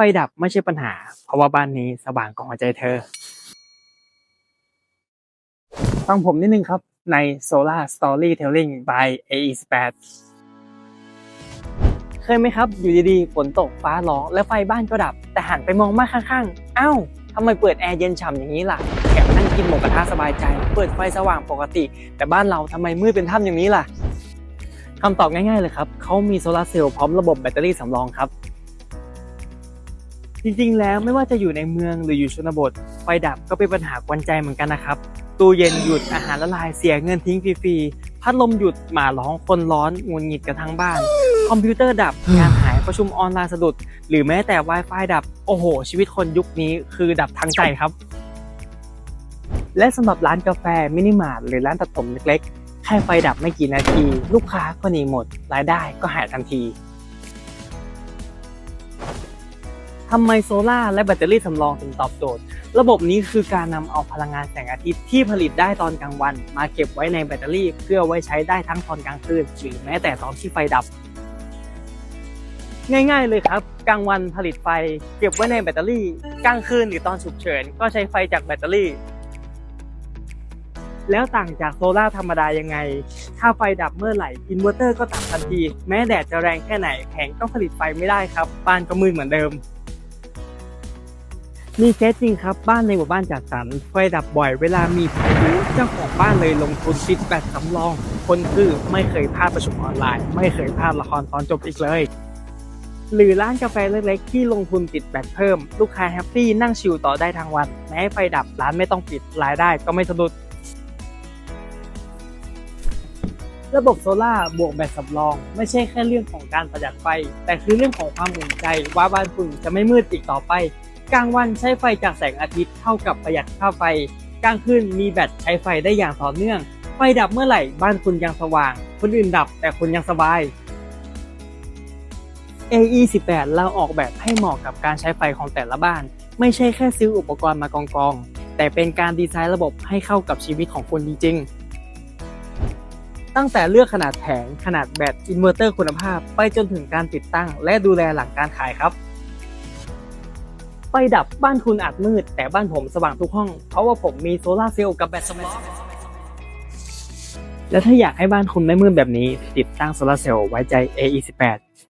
ฟดับไม่ใช่ปัญหา เพราะว่าบ้านนี้สว่างกว่าหัวใจเธอ ฟังผมนิดนึงครับใน Solar Storytelling by AE18 เคยไหมครับ อยู่ดีๆฝนตกฟ้าร้องแล้วไฟบ้านก็ดับ แต่หันไปมองบ้านข้างๆ อ้าวทำไมเปิดแอร์เย็นฉ่ำอย่างนี้ล่ะแถมนั่งกินหมูกระทะสบายใจ เปิดไฟสว่างปกติ แต่บ้านเราทำไมมืดเป็นถ้ำอย่างนี้ล่ะคำตอบง่ายๆเลยครับเขามีโซลาร์เซลล์พร้อมระบบแบตเตอรี่สำรองครับ จริงๆ แล้วไม่ว่าจะอยู่ในเมืองหรืออยู่ชนบท ไฟดับก็เป็นปัญหากวนใจเหมือนกันนะครับ ตู้เย็นหยุดอาหารละลายเสียเงินทิ้งฟรีๆ พัดลมหยุดหมาร้องคนร้อนงุนงิดกันทั้งบ้าน คอมพิวเตอร์ดับงานหายประชุมออนไลน์สะดุด หรือแม้แต่ Wi-Fi ดับ โอ้โห ชีวิตคนยุคนี้คือดับทั้งใจครับ และสำหรับร้านกาแฟมินิมาร์ทหรือร้านตัดผมเล็กๆแค่ไฟดับไม่กี่นาที ลูกค้าก็หนีหมด รายได้ก็หายทันที ทำไมโซลาและแบตเตอรี่สำรองถึงตอบโจทย์ ระบบนี้คือการนำเอาพลังงานแสงอาทิตย์ที่ผลิตได้ตอนกลางวัน มาเก็บไว้ในแบตเตอรี่ เพื่อไว้ใช้ได้ทั้งตอนกลางคืนหรือแม้แต่ตอนที่ไฟดับ ง่ายๆเลยครับ กลางวันผลิตไฟ เก็บไว้ในแบตเตอรี่ กลางคืนหรือตอนฉุกเฉิน ก็ใช้ไฟจากแบตเตอรี่ แล้วต่างจากโซลาธรรมดายังไง ถ้าไฟดับเมื่อไหร่อินเวอร์เตอร์ก็ตัดทันที แม้แดดจะแรงแค่ไหนแผงก็ผลิตไฟไม่ได้ครับบ้านก็มืดเหมือนเดิม มีเคสจริงครับบ้านในหมู่บ้านจัดสรรไฟดับบ่อยเวลามีพายุเจ้าของบ้านเลยลงทุนติดแบตสำรอง คนคือไม่เคยพลาดประชุมออนไลน์ ไม่เคยพลาดละครตอนจบอีกเลย หรือร้านกาแฟเล็กๆ ที่ลงทุนติดแบตเพิ่ม ลูกค้าแฮปปี้นั่งชิลต่อได้ทั้งวัน แม้ไฟดับร้านไม่ต้องปิดรายได้ก็ไม่สะดุดระบบโซล่าบวกแบตสำรอง ไม่ใช่แค่เรื่องของการประหยัดไฟ แต่คือเรื่องของความอุ่นใจว่าบ้านคุณจะไม่มืดอีกต่อไป กลางวันใช้ไฟจากแสงอาทิตย์เท่ากับประหยัดค่าไฟ กลางคืนมีแบตใช้ไฟได้อย่างต่อเนื่อง ไฟดับเมื่อไหร่บ้านคุณยังสว่าง คนอื่นดับแต่คุณยังสบาย AE18 เราออกแบบให้เหมาะกับการใช้ไฟของแต่ละบ้าน ไม่ใช่แค่ซื้ออุปกรณ์มากองๆแต่เป็นการดีไซน์ระบบให้เข้ากับชีวิตของคุณจริง ๆ ตั้งแต่เลือกขนาดแผงขนาดแบตอินเวอร์เตอร์คุณภาพ ไปจนถึงการติดตั้ง และดูแลหลังการขายครับ ไฟดับบ้านคุณอาจมืด แต่บ้านผมสว่างทุกห้อง เพราะว่าผมมีโซลาเซลล์กับแบตสำรองและถ้าอยากให้บ้านคุณไม่มืดแบบนี้ ติดตั้งโซลาเซลล์ไว้ใจ AE18